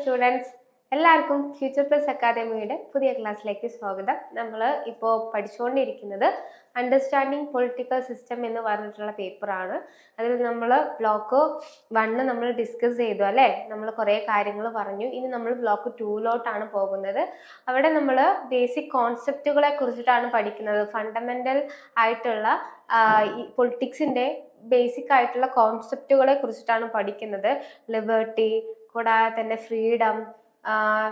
Students എല്ലാവർക്കും future plus അക്കാദമിയുടെ പുതിയ ക്ലാസ്സിലേക്ക് സ്വാഗതം. നമ്മൾ ഇപ്പോൾ പഠിച്ചുകൊണ്ടിരിക്കുന്നത് അണ്ടർസ്റ്റാൻഡിങ് പൊളിറ്റിക്കൽ സിസ്റ്റം എന്ന് പറഞ്ഞിട്ടുള്ള പേപ്പറാണ് അതിൽ നമ്മൾ ബ്ലോക്ക് വണ്ണ് നമ്മൾ ഡിസ്കസ് ചെയ്തു അല്ലേ? നമ്മൾ കുറേ കാര്യങ്ങൾ പറഞ്ഞു. ഇനി നമ്മൾ ബ്ലോക്ക് ടൂലോട്ടാണ് പോകുന്നത്. അവിടെ നമ്മൾ ബേസിക് കോൺസെപ്റ്റുകളെ കുറിച്ചിട്ടാണ് പഠിക്കുന്നത്. ഫണ്ടമെന്റൽ ആയിട്ടുള്ള പൊളിറ്റിക്സിന്റെ ബേസിക് ആയിട്ടുള്ള കോൺസെപ്റ്റുകളെ കുറിച്ചിട്ടാണ് പഠിക്കുന്നത്. ലിബർട്ടി കൂടാതെ തന്നെ ഫ്രീഡം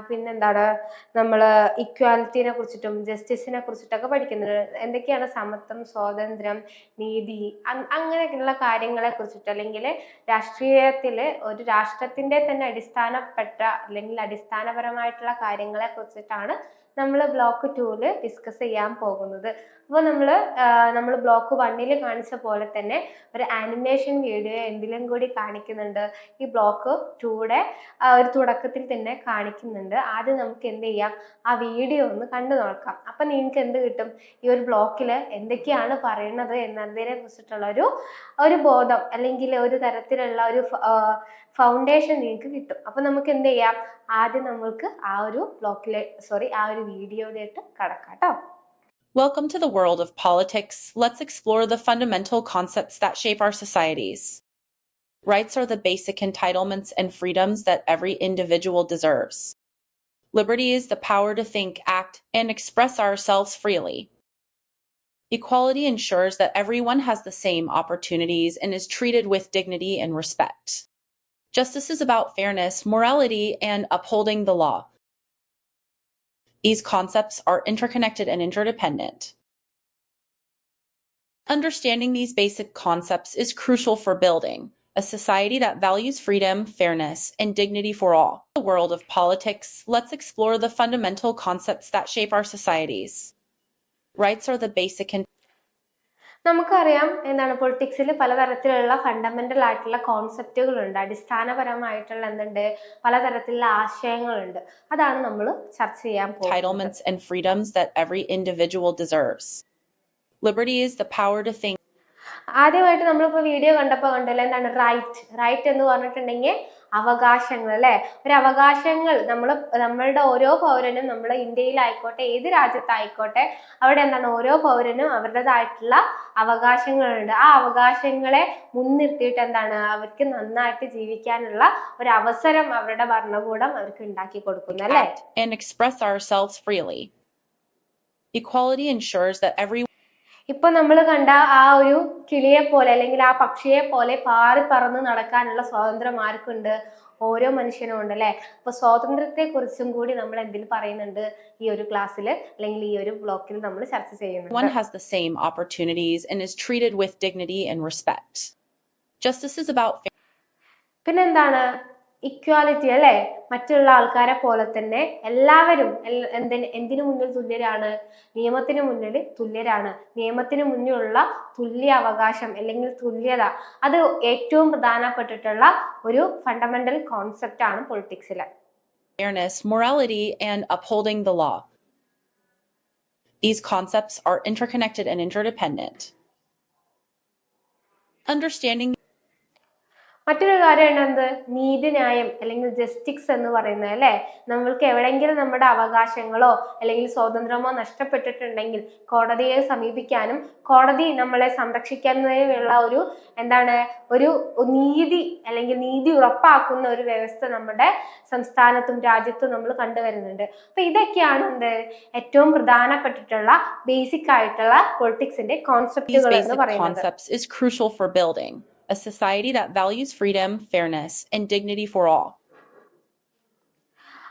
പിന്നെന്താണ് നമ്മൾ ഇക്വാലിറ്റിനെ കുറിച്ചിട്ടും ജസ്റ്റിസിനെ കുറിച്ചിട്ടൊക്കെ പഠിക്കുന്നുണ്ട് എന്തൊക്കെയാണ് സമത്വം സ്വാതന്ത്ര്യം നീതി അങ്- അങ്ങനെയൊക്കെയുള്ള കാര്യങ്ങളെ കുറിച്ചിട്ട് അല്ലെങ്കിൽ രാഷ്ട്രീയത്തിൽ ഒരു രാഷ്ട്രത്തിന്റെ തന്നെ അടിസ്ഥാനപ്പെട്ട അല്ലെങ്കിൽ അടിസ്ഥാനപരമായിട്ടുള്ള കാര്യങ്ങളെ കുറിച്ചിട്ടാണ് നമ്മൾ ബ്ലോക്ക് ടൂൽ ഡിസ്കസ് ചെയ്യാൻ പോകുന്നത്. അപ്പോൾ നമ്മൾ നമ്മൾ ബ്ലോക്ക് വണ്ണിൽ കാണിച്ച പോലെ തന്നെ ഒരു ആനിമേഷൻ വീഡിയോ എന്തിലും കൂടി കാണിക്കുന്നുണ്ട്. ഈ ബ്ലോക്ക് ടൂടെ ഒരു തുടക്കത്തിൽ തന്നെ കാണിക്കുന്നുണ്ട്. ആദ്യം നമുക്ക് എന്ത് ചെയ്യാം? ആ വീഡിയോ ഒന്ന് കണ്ടു നോക്കാം. അപ്പം നിങ്ങൾക്ക് എന്ത് കിട്ടും? ഈ ഒരു ബ്ലോക്കിൽ എന്തൊക്കെയാണ് പറയുന്നത് എന്നതിനെ കുറിച്ചിട്ടുള്ള ഒരു ഒരു ബോധം അല്ലെങ്കിൽ ഒരു തരത്തിലുള്ള ഒരു ഫൗണ്ടേഷൻ നിങ്ങൾക്ക് കിട്ടും. അപ്പം നമുക്ക് എന്ത് ചെയ്യാം? ആദ്യം നമ്മൾക്ക് ആ ഒരു ബ്ലോക്കിലെ സോറി ആ ഒരു വീഡിയോയിലേക്ക് കടക്കാം കേട്ടോ. Welcome to the world of politics. Let's explore the fundamental concepts that shape our societies. Rights are the basic entitlements and freedoms that every individual deserves. Liberty is the power to think, act, and express ourselves freely. Equality ensures that everyone has the same opportunities and is treated with dignity and respect. Justice is about fairness, morality, and upholding the law. These concepts are interconnected and interdependent. Understanding these basic concepts is crucial for building a society that values freedom, fairness, and dignity for all. In the world of politics, let's explore the fundamental concepts that shape our societies. Rights are the basic and നമുക്കറിയാം എന്താണ് പൊളിറ്റിക്സിൽ പലതരത്തിലുള്ള fundamental ആയിട്ടുള്ള കോൺസെപ്റ്റുകളുണ്ട് അടിസ്ഥാനപരമായിട്ടുള്ള എന്തുണ്ട്? പലതരത്തിലുള്ള ആശയങ്ങളുണ്ട്. അതാണ് നമ്മൾ ചർച്ച ചെയ്യാൻ പോകുന്നത്. Liberty is the power to think, ആദ്യമായിട്ട് നമ്മളിപ്പോൾ വീഡിയോ കണ്ടപ്പോൾ കണ്ടല്ലോ എന്താണ് റൈറ്റ് റൈറ്റ് എന്ന് പറഞ്ഞിട്ടുണ്ടെങ്കിൽ അവകാശങ്ങൾ അല്ലേ? ഒരു അവകാശങ്ങൾ നമ്മൾ നമ്മളുടെ ഓരോ പൗരനും നമ്മൾ ഇന്ത്യയിലായിക്കോട്ടെ ഏത് രാജ്യത്തായിക്കോട്ടെ അവിടെ എന്താണ് ഓരോ പൗരനും അവരുടേതായിട്ടുള്ള അവകാശങ്ങളുണ്ട്. ആ അവകാശങ്ങളെ മുൻനിർത്തിയിട്ട് എന്താണ് അവർക്ക് നന്നായിട്ട് ജീവിക്കാനുള്ള ഒരു അവസരം അവരുടെ ഭരണകൂടം അവർക്ക് ഉണ്ടാക്കി കൊടുക്കുന്നു അല്ലേ? And express ourselves freely. Equality ensures that every ഇപ്പൊ നമ്മൾ കണ്ട ആ ഒരു കിളിയെ പോലെ അല്ലെങ്കിൽ ആ പക്ഷിയെ പോലെ പാറി പറന്ന് നടക്കാനുള്ള സ്വാതന്ത്ര്യം ആർക്കുണ്ട്? ഓരോ മനുഷ്യനും ഉണ്ട് അല്ലെ? അപ്പൊ സ്വാതന്ത്ര്യത്തെ കുറിച്ചും കൂടി നമ്മൾ എന്തിൽ പറയുന്നുണ്ട് ഈ ഒരു ക്ലാസ്സിൽ അല്ലെങ്കിൽ ഈ ഒരു ബ്ലോക്കിൽ നമ്മൾ ചർച്ച one ചെയ്യുന്നുണ്ട് has the same opportunities and is treated with dignity and respect. Justice is about പിന്നെ പിന്നെന്താണ്? ഇക്വാലിറ്റി അല്ലെ മറ്റുള്ള ആൾക്കാരെ പോലെ തന്നെ എല്ലാവരും എന്തിന് എന്തിനു മുന്നിൽ തുല്യരാണ് നിയമത്തിന് മുന്നിൽ തുല്യരാണ് നിയമത്തിന് മുന്നിലുള്ള തുല്യ അവകാശം അല്ലെങ്കിൽ തുല്യത അത് ഏറ്റവും പ്രധാനപ്പെട്ടിട്ടുള്ള ഒരു ഫണ്ടമെന്റൽ കോൺസെപ്റ്റ് ആണ് പൊളിറ്റിക്സിൽ fairness, morality, and upholding the law. These concepts are interconnected and interdependent. Understanding മറ്റൊരു കാര്യമാണ് എന്ത്? നീതിന്യായം അല്ലെങ്കിൽ ജസ്റ്റിക്സ് എന്ന് പറയുന്നത് അല്ലെ? നമ്മൾക്ക് എവിടെയെങ്കിലും നമ്മുടെ അവകാശങ്ങളോ അല്ലെങ്കിൽ സ്വാതന്ത്ര്യമോ നഷ്ടപ്പെട്ടിട്ടുണ്ടെങ്കിൽ കോടതിയെ സമീപിക്കാനും കോടതി നമ്മളെ സംരക്ഷിക്കുന്നതിനുള്ള ഒരു എന്താണ്? ഒരു നീതി അല്ലെങ്കിൽ നീതി ഉറപ്പാക്കുന്ന ഒരു വ്യവസ്ഥ നമ്മുടെ സംസ്ഥാനത്തും രാജ്യത്തും നമ്മൾ കണ്ടുവരുന്നുണ്ട്. അപ്പൊ ഇതൊക്കെയാണ് എന്ത്? ഏറ്റവും പ്രധാനപ്പെട്ടിട്ടുള്ള ബേസിക് ആയിട്ടുള്ള പൊളിറ്റിക്സിന്റെ കോൺസെപ്റ്റുകൾ എന്ന് പറയുന്നത്. A society that values freedom, fairness, and dignity for all.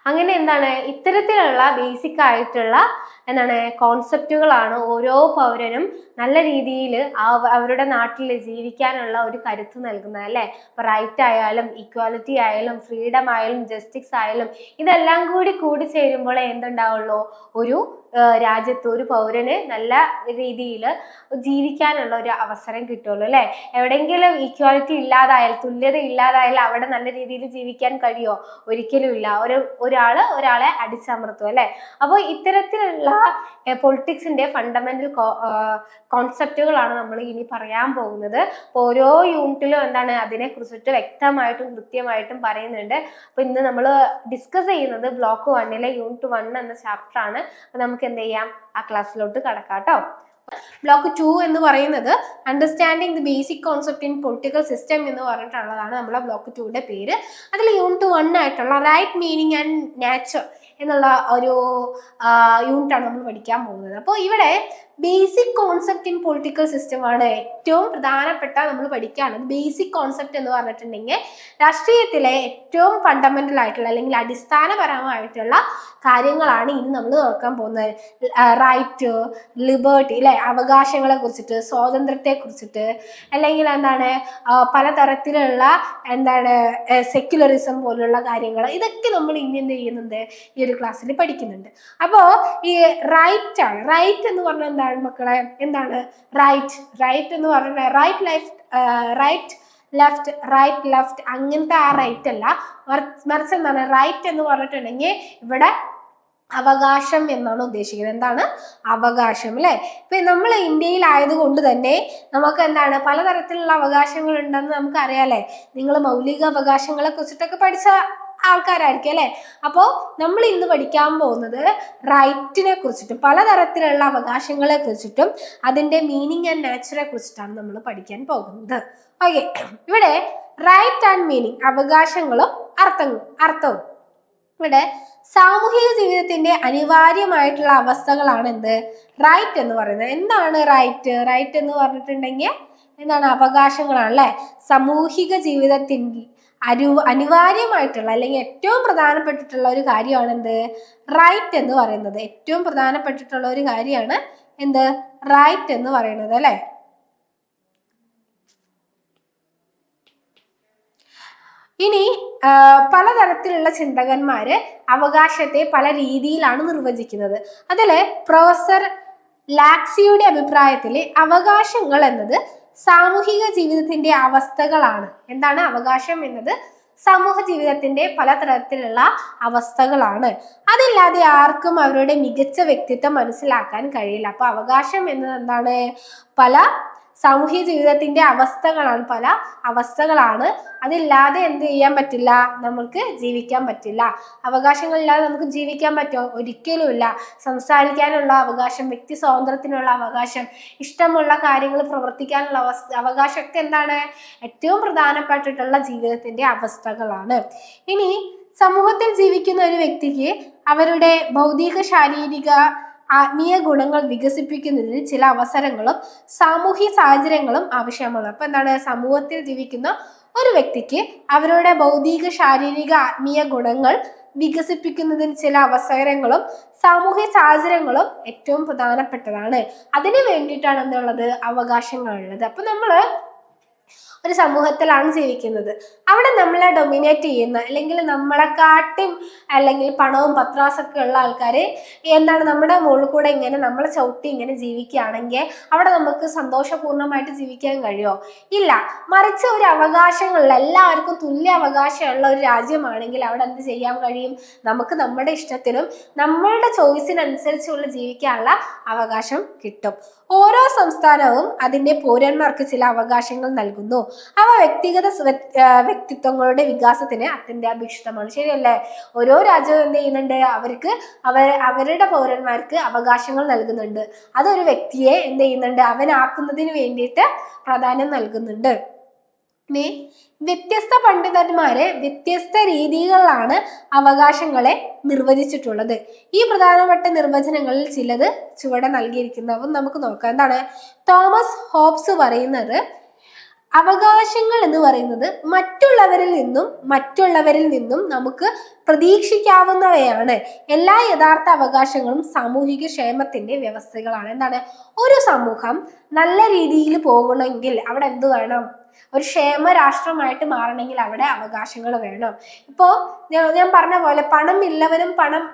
അങ്ങനെ എന്താണ് ഇത്തരത്തിലുള്ള ബേസിക് ആയിട്ടുള്ള എന്താണ് കോൺസെപ്റ്റുകളാണ് ഓരോ പൗരനും നല്ല രീതിയിൽ അവരുടെ നാട്ടിൽ ജീവിക്കാനുള്ള ഒരു കരുത്ത് നൽകുന്നത് അല്ലേ? ഇപ്പൊ റൈറ്റ് ആയാലും ഇക്വാലിറ്റി ആയാലും ഫ്രീഡം ആയാലും ജസ്റ്റിസ് ആയാലും ഇതെല്ലാം കൂടി കൂടി ചേരുമ്പോഴേ എന്തുണ്ടാവുള്ളൂ? ഒരു രാജ്യത്ത് ഒരു പൗരന് നല്ല രീതിയിൽ ജീവിക്കാനുള്ള ഒരു അവസരം കിട്ടുള്ളൂ അല്ലേ? എവിടെയെങ്കിലും ഈക്വാലിറ്റി ഇല്ലാതായാൽ തുല്യത ഇല്ലാതായാൽ അവിടെ നല്ല രീതിയിൽ ജീവിക്കാൻ കഴിയുമോ ഒരിക്കലും ഇല്ല. ഒരു ഒരാൾ ഒരാളെ അടിച്ചമർത്തും അല്ലേ? അപ്പോൾ ഇത്തരത്തിലുള്ള പൊളിറ്റിക്സിന്റെ ഫണ്ടമെന്റൽ കോൺസെപ്റ്റുകളാണ് നമ്മൾ ഇനി പറയാൻ പോകുന്നത്. ഓരോ യൂണിറ്റിലും എന്താണ് അതിനെ കുറിച്ചിട്ട് വ്യക്തമായിട്ടും കൃത്യമായിട്ടും പറയുന്നുണ്ട്. അപ്പോൾ ഇന്ന് നമ്മൾ ഡിസ്കസ് ചെയ്യുന്നത് ബ്ലോക്ക് വണ്ണിലെ യൂണിറ്റ് വൺ എന്ന ചാപ്റ്റർ ആണ്. അപ്പോൾ നമുക്ക് എന്ത് ചെയ്യാം? ആ ക്ലാസ്സിലോട്ട് കടക്കാം ബ്ലോക്ക് ടു എന്ന് പറയുന്നത് understanding the basic concept in political system എന്ന് പറഞ്ഞിട്ടുള്ളതാണ് നമ്മളെ ബ്ലോക്ക് ടുയുടെ പേര്. അതിൽ യൂണിറ്റ് വൺ ആയിട്ടുള്ള റൈറ്റ് മീനിങ് ആൻഡ് നാച്ചർ എന്നുള്ള ഒരു യൂണിറ്റ് ആണ് നമ്മൾ പഠിക്കാൻ പോകുന്നത്. അപ്പോൾ ഇവിടെ basic concept in political system ആണ് ഏറ്റവും പ്രധാനപ്പെട്ട നമ്മൾ പഠിക്കുകയാണ്. ബേസിക് കോൺസെപ്റ്റ് എന്ന് പറഞ്ഞിട്ടുണ്ടെങ്കിൽ രാഷ്ട്രീയത്തിലെ ഏറ്റവും ഫണ്ടമെന്റൽ ആയിട്ടുള്ള അല്ലെങ്കിൽ അടിസ്ഥാനപരമായിട്ടുള്ള കാര്യങ്ങളാണ് ഇനി നമ്മൾ നോക്കാൻ പോകുന്നത്. റൈറ്റ് ലിബേർട്ടി അല്ലെ അവകാശങ്ങളെ കുറിച്ചിട്ട് സ്വാതന്ത്ര്യത്തെ കുറിച്ചിട്ട് അല്ലെങ്കിൽ എന്താണ് പലതരത്തിലുള്ള എന്താണ് സെക്യുലറിസം പോലുള്ള കാര്യങ്ങൾ ഇതൊക്കെ നമ്മൾ ഇനി എന്ത് ചെയ്യുന്നുണ്ട് ഈ ഒരു ക്ലാസ്സിൽ പഠിക്കുന്നുണ്ട്. അപ്പോൾ ഈ റൈറ്റ് ആണ്. റൈറ്റ് എന്ന് പറഞ്ഞാൽ എന്താണ്? മക്കളെ? എന്താണ്? റൈറ്റ് റൈറ്റ് എന്ന് പറഞ്ഞാൽ right life right left right left അങ്ങനത്തെ ആ റൈറ്റ് അല്ല. മറി- മറിച്ച് എന്താണ്? റൈറ്റ് എന്ന് പറഞ്ഞിട്ടുണ്ടെങ്കിൽ ഇവിടെ അവകാശം എന്നാണ് ഉദ്ദേശിക്കുന്നത്. എന്താണ്? അവകാശം അല്ലെ? ഇപ്പൊ നമ്മൾ ഇന്ത്യയിൽ ആയതുകൊണ്ട് തന്നെ നമുക്ക് എന്താണ്? പലതരത്തിലുള്ള അവകാശങ്ങൾ ഉണ്ടെന്ന് നമുക്ക് അറിയാലേ നിങ്ങൾ മൗലിക അവകാശങ്ങളെ കുറിച്ചിട്ടൊക്കെ പഠിച്ച ആൾക്കാരായിരിക്കും അല്ലേ? അപ്പോൾ നമ്മൾ ഇന്ന് പഠിക്കാൻ പോകുന്നത് റൈറ്റിനെ കുറിച്ചിട്ടും പലതരത്തിലുള്ള അവകാശങ്ങളെ കുറിച്ചിട്ടും അതിന്റെ മീനിങ് ആൻഡ് നാച്ചറെ കുറിച്ചിട്ടാണ് നമ്മൾ പഠിക്കാൻ പോകുന്നത്. ഓക്കെ ഇവിടെ റൈറ്റ് ആൻഡ് മീനിങ് അവകാശങ്ങളും അർത്ഥങ്ങളും അർത്ഥവും. ഇവിടെ സാമൂഹിക ജീവിതത്തിന്റെ അനിവാര്യമായിട്ടുള്ള അവസ്ഥകളാണ് എന്ത്? റൈറ്റ് എന്ന് പറയുന്നത്. എന്താണ് റൈറ്റ് റൈറ്റ് എന്ന് പറഞ്ഞിട്ടുണ്ടെങ്കിൽ എന്താണ്? അവകാശങ്ങളാണ് അല്ലെ? സാമൂഹിക ജീവിതത്തിന്റെ അരു അനിവാര്യമായിട്ടുള്ള അല്ലെങ്കിൽ ഏറ്റവും പ്രധാനപ്പെട്ടിട്ടുള്ള ഒരു കാര്യമാണ് എന്ത്? റൈറ്റ് എന്ന് പറയുന്നത്. ഏറ്റവും പ്രധാനപ്പെട്ടിട്ടുള്ള ഒരു കാര്യമാണ് എന്ത്? റൈറ്റ് എന്ന് പറയുന്നത് അല്ലെ? ഇനി പലതരത്തിലുള്ള ചിന്തകന്മാര് അവകാശത്തെ പല രീതിയിലാണ് നിർവചിക്കുന്നത്. അതിൽ പ്രൊഫസർ ലാക്സിയുടെ അഭിപ്രായത്തിൽ അവകാശങ്ങൾ എന്നത് സാമൂഹിക ജീവിതത്തിന്റെ അവസ്ഥകളാണ്. എന്താണ് അവകാശം എന്നത്? സമൂഹ ജീവിതത്തിന്റെ പല പലതരത്തിലുള്ള അവസ്ഥകളാണ്. അതില്ലാതെ ആർക്കും അവരുടെ മികച്ച വ്യക്തിത്വം മനസ്സിലാക്കാൻ കഴിയില്ല. അപ്പൊ അവകാശം എന്നത് എന്താണ്? പല സാമൂഹിക ജീവിതത്തിന്റെ അവസ്ഥകളാണ് പല അവസ്ഥകളാണ്. അതില്ലാതെ എന്ത് ചെയ്യാൻ പറ്റില്ല? നമുക്ക് ജീവിക്കാൻ പറ്റില്ല. അവകാശങ്ങളില്ലാതെ നമുക്ക് ജീവിക്കാൻ പറ്റുമോ ഒരിക്കലുമില്ല. സംസാരിക്കാനുള്ള അവകാശം വ്യക്തി സ്വാതന്ത്ര്യത്തിനുള്ള അവകാശം ഇഷ്ടമുള്ള കാര്യങ്ങൾ പ്രവർത്തിക്കാനുള്ള അവസ്ഥ അവകാശമൊക്കെ എന്താണ്? ഏറ്റവും പ്രധാനപ്പെട്ടിട്ടുള്ള ജീവിതത്തിന്റെ അവസ്ഥകളാണ്. ഇനി സമൂഹത്തിൽ ജീവിക്കുന്ന ഒരു വ്യക്തിക്ക് അവരുടെ ഭൗതിക ശാരീരിക ആത്മീയ ഗുണങ്ങൾ വികസിപ്പിക്കുന്നതിന് ചില അവസരങ്ങളും സാമൂഹ്യ സാഹചര്യങ്ങളും ആവശ്യമാണ്. അപ്പൊ എന്താണ്? സമൂഹത്തിൽ ജീവിക്കുന്ന ഒരു വ്യക്തിക്ക് അവരുടെ ഭൗതിക ശാരീരിക ആത്മീയ ഗുണങ്ങൾ വികസിപ്പിക്കുന്നതിന് ചില അവസരങ്ങളും സാമൂഹ്യ സാഹചര്യങ്ങളും ഏറ്റവും പ്രധാനപ്പെട്ടതാണ്. അതിന് വേണ്ടിയിട്ടാണ് എന്തുള്ളത്? അവകാശങ്ങളുള്ളത് അപ്പൊ നമ്മൾ ഒരു സമൂഹത്തിലാണ് ജീവിക്കുന്നത്. അവിടെ നമ്മളെ ഡൊമിനേറ്റ് ചെയ്യുന്ന അല്ലെങ്കിൽ നമ്മളെക്കാട്ടും അല്ലെങ്കിൽ പണവും പത്രാസൊക്കെ ഉള്ള ആൾക്കാർ എന്താണ് നമ്മുടെ മുകളിൽ കൂടെ ഇങ്ങനെ നമ്മളെ ചവിട്ടി ഇങ്ങനെ ജീവിക്കുകയാണെങ്കിൽ അവിടെ നമുക്ക് സന്തോഷപൂർണമായിട്ട് ജീവിക്കാൻ കഴിയുമോ ഇല്ല. മറിച്ച് ഒരു അവകാശങ്ങളിൽ എല്ലാവർക്കും തുല്യ അവകാശമുള്ള ഒരു രാജ്യമാണെങ്കിൽ അവിടെ എന്ത് ചെയ്യാൻ കഴിയും? നമുക്ക് നമ്മുടെ ഇഷ്ടത്തിനും നമ്മളുടെ ചോയ്സിനനുസരിച്ചുള്ള ജീവിക്കാനുള്ള അവകാശം കിട്ടും. ഓരോ സംസ്ഥാനവും അതിന്റെ പൗരന്മാർക്ക് ചില അവകാശങ്ങൾ നൽകുന്നു. അവ വ്യക്തിഗത വ്യക്തിത്വങ്ങളുടെ വികാസത്തിന് അത്യന്താപേക്ഷിതമാണ്. ശരിയല്ലേ? ഓരോ രാജ്യവും എന്ത് ചെയ്യുന്നുണ്ട്? അവർക്ക് അവർ അവരുടെ പൗരന്മാർക്ക് അവകാശങ്ങൾ നൽകുന്നുണ്ട്. അതൊരു വ്യക്തിയെ എന്ത് ചെയ്യുന്നുണ്ട്? അവനാക്കുന്നതിന് വേണ്ടിയിട്ട് പ്രാധാന്യം നൽകുന്നുണ്ട്. വ്യത്യസ്ത പണ്ഡിതന്മാരെ വ്യത്യസ്ത രീതികളിലാണ് അവകാശങ്ങളെ നിർവചിച്ചിട്ടുള്ളത്. ഈ പ്രധാനപ്പെട്ട നിർവചനങ്ങളിൽ ചിലത് ചുവടെ നൽകിയിരിക്കുന്നതും നമുക്ക് നോക്കാം. എന്താണ്? തോമസ് ഹോബ്സ് പറയുന്നത് അവകാശങ്ങൾ എന്ന് പറയുന്നത് മറ്റുള്ളവരിൽ നിന്നും മറ്റുള്ളവരിൽ നിന്നും നമുക്ക് പ്രതീക്ഷിക്കാവുന്നവയാണ്. എല്ലാ യഥാർത്ഥ അവകാശങ്ങളും സാമൂഹിക ക്ഷേമത്തിന്റെ വ്യവസ്ഥകളാണ്. എന്താണ്? ഒരു സമൂഹം നല്ല രീതിയിൽ പോകണമെങ്കിൽ അവിടെ എന്ത് വേണം? ഒരു ക്ഷേമ രാഷ്ട്രമായിട്ട് മാറണമെങ്കിൽ അവിടെ അവകാശങ്ങൾ വേണം. ഇപ്പോൾ ഞാൻ പറഞ്ഞ പോലെ പണം ഇല്ലവനും പണം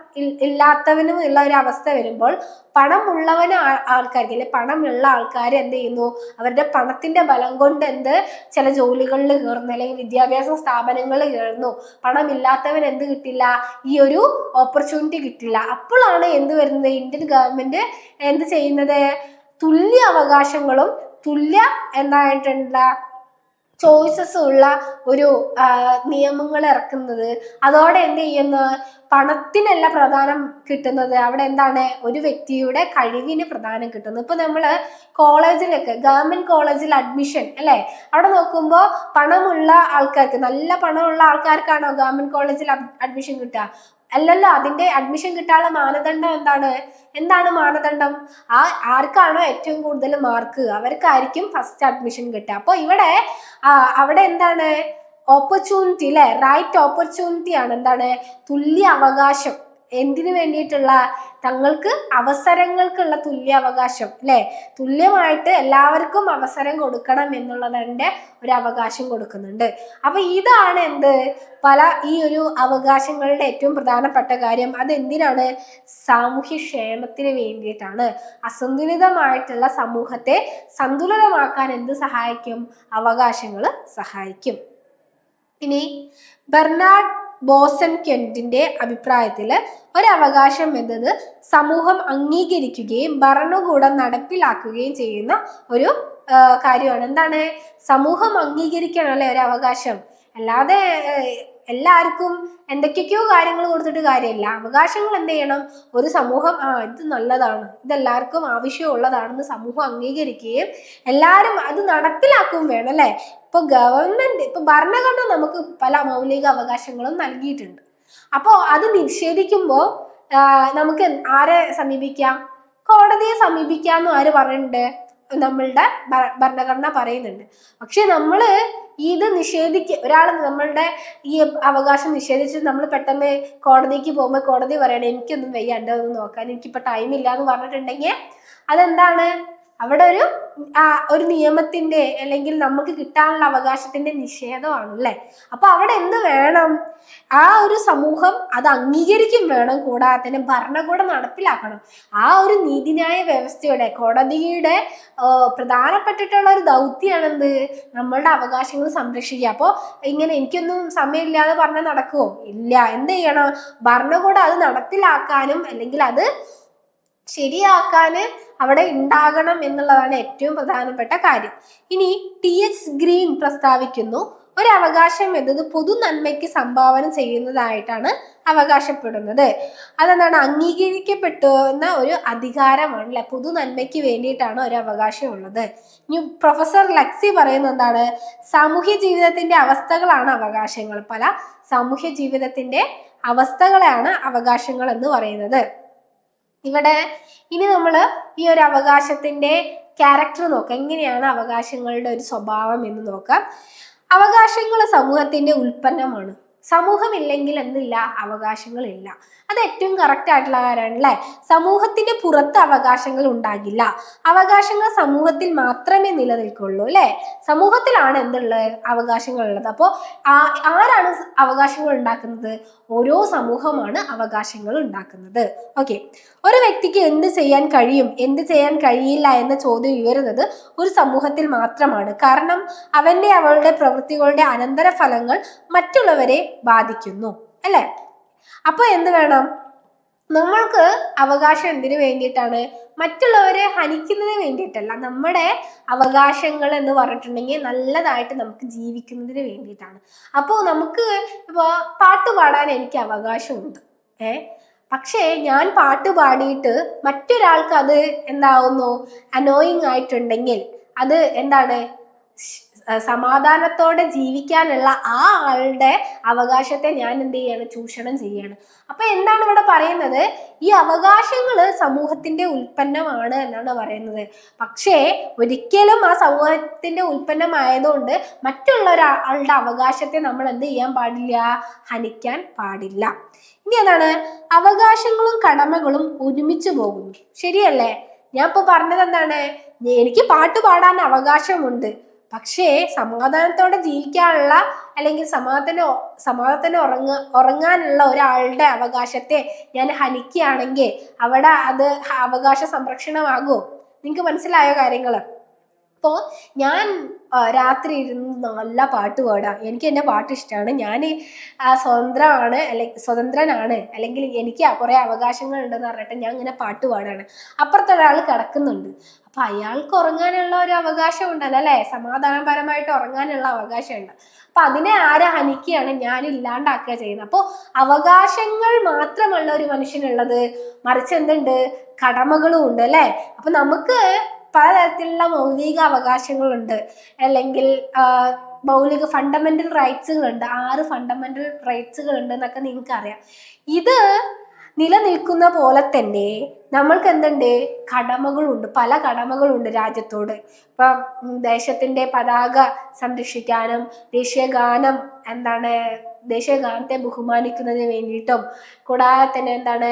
ഇല്ലാത്തവനും ഉള്ള ഒരു അവസ്ഥ വരുമ്പോൾ പണം ഉള്ളവന് ആൾക്കാർക്ക് അല്ലെ പണമുള്ള ആൾക്കാർ എന്ത് ചെയ്യുന്നു? അവരുടെ പണത്തിന്റെ ബലം കൊണ്ട് എന്ത്? ചില ജോലികളിൽ കയറുന്നു അല്ലെങ്കിൽ വിദ്യാഭ്യാസ സ്ഥാപനങ്ങളിൽ കയറുന്നു. പണമില്ലാത്തവൻ എന്ത് കിട്ടില്ല? ഈ ഒരു ഓപ്പർച്യൂണിറ്റി കിട്ടില്ല. അപ്പോഴാണ് എന്ത് വരുന്നത്? ഇന്ത്യൻ ഗവൺമെന്റ് എന്ത് ചെയ്യുന്നത്? തുല്യ അവകാശങ്ങളും തുല്യ എന്തായിട്ടുള്ള ചോയ്സസ് ഉള്ള ഒരു നിയമങ്ങൾ ഇറക്കുന്നത്. അതോടെ എന്ത് ചെയ്യുന്നു? പണത്തിനല്ല പ്രധാനം കിട്ടുന്നത്. അവിടെ എന്താണ്? ഒരു വ്യക്തിയുടെ കഴിവിന് പ്രധാനം കിട്ടുന്നത് ഇപ്പൊ നമ്മൾ കോളേജിലൊക്കെ ഗവൺമെന്റ് കോളേജിൽ അഡ്മിഷൻ അല്ലെ? അവിടെ നോക്കുമ്പോൾ പണമുള്ള ആൾക്കാർക്ക് നല്ല പണമുള്ള ആൾക്കാർക്കാണോ ഗവൺമെന്റ് കോളേജിൽ അഡ്മിഷൻ കിട്ടുക? അല്ലല്ലോ അതിന്റെ അഡ്മിഷൻ കിട്ടാനുള്ള മാനദണ്ഡം എന്താണ്? എന്താണ് മാനദണ്ഡം? ആ ആർക്കാണോ ഏറ്റവും കൂടുതൽ മാർക്ക് അവർക്കായിരിക്കും ഫസ്റ്റ് അഡ്മിഷൻ കിട്ടുക. അപ്പോൾ ഇവിടെ അവിടെ എന്താണ്? ഓപ്പർച്യൂണിറ്റി അല്ലെ റൈറ്റ് ഓപ്പർച്യൂണിറ്റി ആണ്. എന്താണ്? തുല്യ അവകാശം. എന്തിനു വേണ്ടിയിട്ടുള്ള തങ്ങൾക്ക് അവസരങ്ങൾക്കുള്ള തുല്യ അവകാശം അല്ലെ? തുല്യമായിട്ട് എല്ലാവർക്കും അവസരം കൊടുക്കണം എന്നുള്ളതിന്റെ ഒരു അവകാശം കൊടുക്കുന്നുണ്ട്. അപ്പൊ ഇതാണ് എന്ത്? പല ഈ ഒരു അവകാശങ്ങളുടെ ഏറ്റവും പ്രധാനപ്പെട്ട കാര്യം. അതെന്തിനാണ്? സാമൂഹ്യ ക്ഷേമത്തിന് വേണ്ടിയിട്ടാണ്. അസന്തുലിതമായിട്ടുള്ള സമൂഹത്തെ സന്തുലിതമാക്കാൻ എന്ത് സഹായിക്കും? അവകാശങ്ങൾ സഹായിക്കും. ഇനി ബെർണാഡ് ബോസൻ കെന്റിന്റെ അഭിപ്രായത്തിൽ ഒരവകാശം എന്നത് സമൂഹം അംഗീകരിക്കുകയും ഭരണകൂടം നടപ്പിലാക്കുകയും ചെയ്യുന്ന ഒരു കാര്യമാണ്. എന്താണ്? സമൂഹം അംഗീകരിക്കണം അല്ലെ ഒരു അല്ലാതെ എല്ലാവർക്കും എന്തൊക്കെയൊക്കെയോ കാര്യങ്ങൾ കൊടുത്തിട്ട് കാര്യമില്ല. അവകാശങ്ങൾ എന്ത് ചെയ്യണം? ഒരു സമൂഹം ആ ഇത് നല്ലതാണ്. ഇതെല്ലാവർക്കും ആവശ്യമുള്ളതാണെന്ന് സമൂഹം അംഗീകരിക്കുകയും എല്ലാവരും അത് നടപ്പിലാക്കുകയും വേണം അല്ലെ? ഇപ്പൊ ഗവൺമെന്റ് ഇപ്പൊ ഭരണഘടന നമുക്ക് പല മൗലിക അവകാശങ്ങളും നൽകിയിട്ടുണ്ട്. അപ്പോ അത് നിഷേധിക്കുമ്പോൾ നമുക്ക് ആരെ സമീപിക്കാം? കോടതിയെ സമീപിക്കാന്ന് ആര് പറയുന്നുണ്ട് നമ്മളുടെ ഭരണഘടന പറയുന്നുണ്ട്. പക്ഷെ നമ്മൾ ഇത് നിഷേധിക്ക ഒരാൾ നമ്മളുടെ ഈ അവകാശം നിഷേധിച്ച് നമ്മൾ പെട്ടെന്ന് കോടതിക്ക് പോകുമ്പോൾ കോടതി പറയണേ എനിക്കൊന്നും വയ്യാണ്ട് ഒന്ന് നോക്കാൻ എനിക്കിപ്പോൾ ടൈം ഇല്ല എന്ന് പറഞ്ഞിട്ടുണ്ടെങ്കിൽ അതെന്താണ്? അവിടെ ഒരു ഒരു നിയമത്തിന്റെ അല്ലെങ്കിൽ നമുക്ക് കിട്ടാനുള്ള അവകാശത്തിന്റെ നിഷേധമാണ് അല്ലേ അപ്പൊ അവിടെ എന്ത് വേണം? ആ ഒരു സമൂഹം അത് അംഗീകരിക്കും വേണം കൂടാതെ തന്നെ ഭരണകൂടം നടപ്പിലാക്കണം. ആ ഒരു നീതിന്യായ വ്യവസ്ഥയുടെ കോടതിയുടെ പ്രധാനപ്പെട്ടിട്ടുള്ള ഒരു ദൗത്യമാണ് എന്ത് നമ്മളുടെ അവകാശങ്ങൾ സംരക്ഷിക്കുക. അപ്പോൾ ഇങ്ങനെ എനിക്കൊന്നും സമയമില്ലാതെ പറഞ്ഞാൽ നടക്കുമോ ഇല്ല. എന്ത് ചെയ്യണം? ഭരണകൂടം അത് നടപ്പിലാക്കാനും അല്ലെങ്കിൽ അത് ശരിയാക്കാന് അവിടെ ഉണ്ടാകണം എന്നുള്ളതാണ് ഏറ്റവും പ്രധാനപ്പെട്ട കാര്യം. ഇനി ടി എച്ച് ഗ്രീൻ പ്രസ്താവിക്കുന്നു. ഒരു അവകാശം എന്നത് പൊതു നന്മയ്ക്ക് സംഭാവന ചെയ്യുന്നതായിട്ടാണ് അവകാശപ്പെടുന്നത്. അതെന്താണ്? അംഗീകരിക്കപ്പെട്ടുന്ന ഒരു അധികാരമാണ് അല്ലെ പൊതു നന്മയ്ക്ക് വേണ്ടിയിട്ടാണ് ഒരു അവകാശം ഉള്ളത്. ഇനി പ്രൊഫസർ ലക്സി പറയുന്നത് എന്താണ്? സാമൂഹ്യ ജീവിതത്തിന്റെ അവസ്ഥകളാണ് അവകാശങ്ങൾ. പല സാമൂഹ്യ ജീവിതത്തിന്റെ അവസ്ഥകളെയാണ് അവകാശങ്ങൾ എന്ന് പറയുന്നത്. ഇവിടെ ഇനി നമ്മൾ ഈ ഒരു അവകാശത്തിന്റെ ക്യാരക്ടർ നോക്കാം. എങ്ങനെയാണ് അവകാശങ്ങളുടെ ഒരു സ്വഭാവം എന്ന് നോക്കാം. അവകാശങ്ങൾ സമൂഹത്തിന്റെ ഉൽപ്പന്നമാണ്. സമൂഹമില്ലെങ്കിൽ എന്നില്ല അവകാശങ്ങളില്ല. അത് ഏറ്റവും കറക്റ്റ് ആയിട്ടുള്ള കാര്യമാണ് അല്ലേ? സമൂഹത്തിന്റെ പുറത്ത് അവകാശങ്ങൾ ഉണ്ടാകില്ല. അവകാശങ്ങൾ സമൂഹത്തിൽ മാത്രമേ നിലനിൽക്കുള്ളൂ അല്ലേ? സമൂഹത്തിലാണ് എന്തുള്ളത് അവകാശങ്ങൾ ഉള്ളത് അപ്പോൾ ആരാണ് അവകാശങ്ങൾ ഉണ്ടാക്കുന്നത്? ഓരോ സമൂഹമാണ് അവകാശങ്ങൾ ഉണ്ടാക്കുന്നത്. ഓക്കെ. ഒരു വ്യക്തിക്ക് എന്ത് ചെയ്യാൻ കഴിയും എന്ത് ചെയ്യാൻ കഴിയില്ല എന്ന ചോദ്യം ഉയരുന്നത് ഒരു സമൂഹത്തിൽ മാത്രമാണ്. കാരണം അവന്റെ അവളുടെ പ്രവൃത്തികളുടെ അനന്തരഫലങ്ങൾ മറ്റുള്ളവരെ ബാധിക്കുന്നു അല്ലെ? അപ്പൊ എന്ത് വേണം? നമ്മൾക്ക് അവകാശം എന്തിനു വേണ്ടിയിട്ടാണ്? മറ്റുള്ളവരെ ഹനിക്കുന്നതിന് വേണ്ടിയിട്ടല്ല. നമ്മുടെ അവകാശങ്ങൾ എന്ന് പറഞ്ഞിട്ടുണ്ടെങ്കിൽ നല്ലതായിട്ട് നമുക്ക് ജീവിക്കുന്നതിന് വേണ്ടിയിട്ടാണ്. അപ്പോൾ നമുക്ക് ഇപ്പോൾ പാട്ട് പാടാൻ എനിക്ക് അവകാശമുണ്ട്. ഏ? പക്ഷേ ഞാൻ പാട്ട് പാടിയിട്ട് മറ്റൊരാൾക്ക് അത് എന്താവുന്നു? അനോയിങ് ആയിട്ടുണ്ടെങ്കിൽ അത് എന്താണ്? സമാധാനത്തോടെ ജീവിക്കാനുള്ള ആ ആളുടെ അവകാശത്തെ ഞാൻ എന്ത് ചെയ്യാണ്? ചൂഷണം ചെയ്യാണ്. അപ്പൊ എന്താണ് ഇവിടെ പറയുന്നത്? ഈ അവകാശങ്ങൾ സമൂഹത്തിന്റെ ഉൽപ്പന്നമാണ് എന്നാണ് പറയുന്നത്. പക്ഷേ ഒരിക്കലും ആ സമൂഹത്തിന്റെ ഉൽപ്പന്നമായതുകൊണ്ട് മറ്റുള്ള ഒരാളുടെ അവകാശത്തെ നമ്മൾ എന്ത് ചെയ്യാൻ പാടില്ല? ഹനിക്കാൻ പാടില്ല. ഇനി എന്താണ്? അവകാശങ്ങളും കടമകളും ഒരുമിച്ച് പോകുന്നു. ശരിയല്ലേ? ഞാൻ ഇപ്പൊ പറഞ്ഞത് എന്താണ്? എനിക്ക് പാട്ട് പാടാൻ അവകാശമുണ്ട്. പക്ഷേ സമാധാനത്തോടെ ജീവിക്കാനുള്ള അല്ലെങ്കിൽ സമാധാന സമാധാനത്തിന് ഉറങ്ങ ഉറങ്ങാനുള്ള ഒരാളുടെ അവകാശത്തെ ഞാൻ ഹനിക്കുകയാണെങ്കിൽ അവിടെ അത് അവകാശ സംരക്ഷണമാകുമോ നിങ്ങൾക്ക് മനസ്സിലായോ കാര്യങ്ങൾ അപ്പോൾ ഞാൻ രാത്രി ഇരുന്ന് നല്ല പാട്ട് പാടാം. എനിക്ക് എന്റെ പാട്ട് ഇഷ്ടമാണ് ഞാൻ സ്വതന്ത്രമാണ് അല്ലെങ്കിൽ സ്വതന്ത്രനാണ്. അല്ലെങ്കിൽ എനിക്ക് കുറേ അവകാശങ്ങൾ ഉണ്ടെന്ന് പറഞ്ഞിട്ട് ഞാൻ ഇങ്ങനെ പാട്ട് പാടാണ്. അപ്പുറത്തൊരാൾ കിടക്കുന്നുണ്ട്. അപ്പം അയാൾക്ക് ഉറങ്ങാനുള്ള ഒരു അവകാശം ഉണ്ടല്ലോ അല്ലേ? സമാധാനപരമായിട്ട് ഉറങ്ങാനുള്ള അവകാശമുണ്ട്. അപ്പം അതിനെ ആരെ ഹനിക്കുകയാണ്? ഞാൻ ഇല്ലാണ്ടാക്കുക ചെയ്യുന്നത്. അപ്പോൾ അവകാശങ്ങൾ മാത്രമുള്ള ഒരു മനുഷ്യനുള്ളത്. മറിച്ച് എന്തുണ്ട്? കടമകളും ഉണ്ട് അല്ലേ? അപ്പം നമുക്ക് പലതരത്തിലുള്ള മൗലിക അവകാശങ്ങളുണ്ട്. അല്ലെങ്കിൽ മൗലിക ഫണ്ടമെന്റൽ റൈറ്റ്സുകളുണ്ട് ആറ് ഫണ്ടമെന്റൽ റൈറ്റ്സുകളുണ്ട് എന്നൊക്കെ നിങ്ങൾക്ക് അറിയാം ഇത് നിലനിൽക്കുന്ന പോലെ തന്നെ നമ്മൾക്ക് എന്തുണ്ട് കടമകളുണ്ട്. പല കടമകളുണ്ട് രാജ്യത്തോട്. ഇപ്പം ദേശത്തിന്റെ പതാക സംരക്ഷിക്കാനും ദേശീയ ഗാനം എന്താണ് ദേശീയ ഗാനത്തെ ബഹുമാനിക്കുന്നതിന് വേണ്ടിയിട്ടും കൂടാതെ തന്നെ എന്താണ്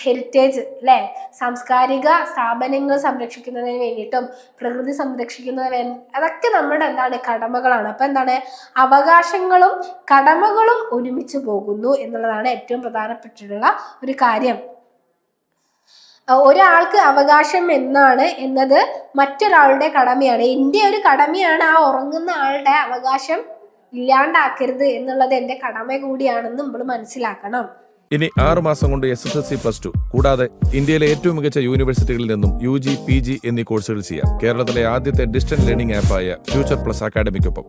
ഹെറിറ്റേജ് അല്ലെ സാംസ്കാരിക സ്ഥാപനങ്ങൾ സംരക്ഷിക്കുന്നതിന് വേണ്ടിയിട്ടും പ്രകൃതി സംരക്ഷിക്കുന്നതിന് അതൊക്കെ നമ്മുടെ എന്താണ് കടമകളാണ്. അപ്പൊ എന്താണ്? അവകാശങ്ങളും കടമകളും ഒരുമിച്ച് പോകുന്നു എന്നുള്ളതാണ് ഏറ്റവും പ്രധാനപ്പെട്ടിട്ടുള്ള ഒരു കാര്യം. ഒരാൾക്ക് അവകാശം എന്നാണ് എന്നത് മറ്റൊരാളുടെ കടമയാണ്. എന്റെ ഒരു കടമയാണ് ആ ഉറങ്ങുന്ന ആളുടെ അവകാശം ഇല്ലാണ്ടാക്കരുത് എന്നുള്ളത് എന്റെ കടമ കൂടിയാണെന്ന് നമ്മൾ മനസ്സിലാക്കണം. ഇനി ആറ് മാസം കൊണ്ട് S S L C plus two കൂടാതെ ഇന്ത്യയിലെ ഏറ്റവും മികച്ച യൂണിവേഴ്സിറ്റികളിൽ നിന്നും യു ജി പി ജി എന്നീ കോഴ്സുകൾ ചെയ്യാം. കേരളത്തിലെ ആദ്യത്തെ ഡിസ്റ്റൻസ് ലേണിംഗ് ആപ്പായ ഫ്യൂച്ചർ പ്ലസ് അക്കാഡമിക്കൊപ്പം